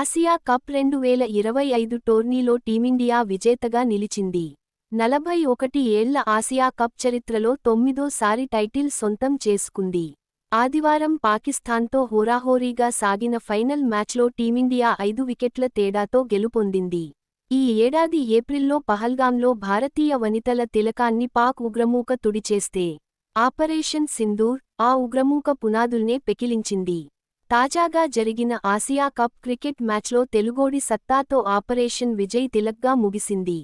Asia cup రెండు వేల ఇరవై ఐదు టోర్నీలో టీమిండియా విజేతగా నిలిచింది. నలభై ఒకటి ఏళ్ళ ఆసియా కప్ చరిత్రలో తొమ్మిదోసారి టైటిల్ సొంతం చేసుకుంది. ఆదివారం పాకిస్తాన్తో హోరాహోరీగా సాగిన ఫైనల్ మ్యాచ్లో టీమిండియా ఐదు వికెట్ల తేడాతో గెలుపొందింది. ఈ ఏడాది ఏప్రిల్లో పహల్గాంలో భారతీయ వనితల తిలకాన్ని పాక్ ఉగ్రమూక తుడిచేస్తే ఆపరేషన్ సింధూర్ ఆ ఉగ్రమూక పునాదుల్నే పెకిలించింది. తాజాగా జరిగిన ఆసియా కప్ క్రికెట్ మ్యాచ్లో తెలుగోడి సత్తాతో ఆపరేషన్ విజయ్ తిలక్గా ముగిసింది.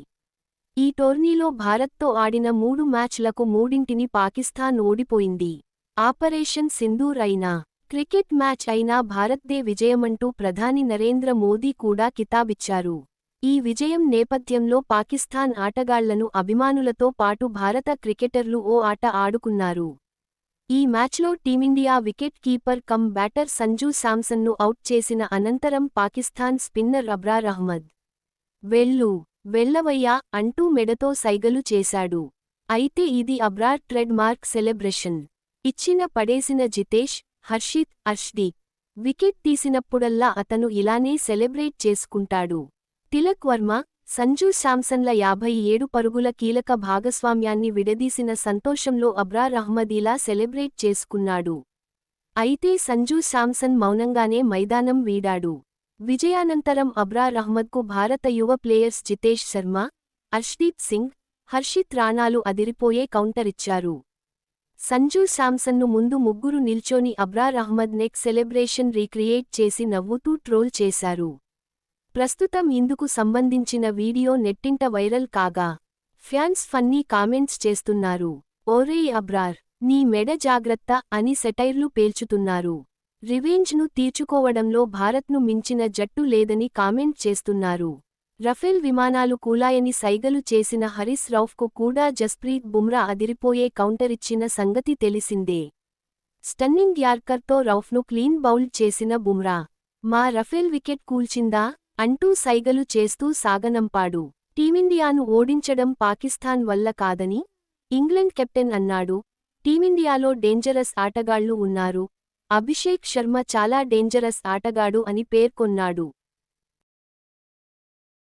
ఈ టోర్నీలో భారత్తో ఆడిన మూడు మ్యాచ్లకు మూడింటిని పాకిస్తాన్ ఓడిపోయింది. ఆపరేషన్ సింధూర్ అయినా క్రికెట్ మ్యాచ్ అయినా భారత్దే విజయమంటూ ప్రధాని నరేంద్ర మోదీ కూడా కితాబిచ్చారు. ఈ విజయం నేపథ్యంలో పాకిస్తాన్ ఆటగాళ్ళను అభిమానులతో పాటు భారత క్రికెటర్లు ఓ ఆట ఆడుకున్నారు. ఈ మ్యాచ్లో team India wicket keeper cum batter Sanju శాంసన్ను out చేసిన అనంతరం పాకిస్తాన్ స్పిన్నర్ అబ్రార్ అహ్మద్ వెళ్ళు వెళ్ళవయ్యా అంటూ మెడతో సైగలు చేశాడు. అయితే ఇది అబ్రార్ ట్రెడ్ మార్క్ సెలబ్రేషన్. ఇచ్చిన పడేసిన జితేష్ హర్షిత్ అర్ష్దీప్ వికెట్ తీసినప్పుడల్లా అతను ఇలానే సెలబ్రేట్ చేసుకుంటాడు. తిలక్ వర్మ సంజూ శాంసన్ల యాభై ఏడు పరుగుల కీలక భాగస్వామ్యాన్ని విడదీసిన సంతోషంలో అబ్రార్ అహ్మద్ ఇలా సెలబ్రేట్ చేసుకున్నాడు. అయితే సంజూ శాంసన్ మౌనంగానే మైదానం వీడాడు. విజయానంతరం అబ్రార్ అహ్మద్కు భారత యువ ప్లేయర్స్ జితేష్ శర్మ హర్ష్దీప్ సింగ్ హర్షిత్ రాణాలు అదిరిపోయే కౌంటరిచ్చారు సంజూ శాంసన్ను ముందు ముగ్గురు నిల్చోని Abrar Ahmed neck celebration recreate చేసి నవ్వుతూ ట్రోల్ చేశారు. ప్రస్తుతం ఇందుకు సంబంధించిన వీడియో నెట్టింట వైరల్ కాగా ఫ్యాన్స్ ఫన్నీ కామెంట్స్ చేస్తున్నారు. ఓరేయ్ అబ్రార్ నీ మెడ జాగ్రత్త అని సెటైర్లు పేల్చుతున్నారు. రివెంజ్ను తీర్చుకోవడంలో భారత్ను మించిన జట్టు లేదని కామెంట్ చేస్తున్నారు. రఫేల్ విమానాలు కూలాయని సైగలు చేసిన హరీస్ రౌఫ్కు కూడా జస్ప్రీత్ బుమ్రా అదిరిపోయే కౌంటరిచ్చిన సంగతి తెలిసిందే. స్టన్నింగ్ యార్కర్తో రౌఫ్ను క్లీన్ బౌల్డ్ చేసిన బుమ్రా మా రఫేల్ వికెట్ కూల్చిందా? అంటూ సైగలు చేస్తూ సాగనంపాడు. టీమిండియాను ఓడించడం పాకిస్తాన్ వల్ల కాదని ఇంగ్లండ్ కెప్టెన్ అన్నాడు. టీమిండియాలో డేంజరస్ ఆటగాళ్ళు ఉన్నారు. అభిషేక్ శర్మ చాలా డేంజరస్ ఆటగాడు అని పేర్కొన్నాడు.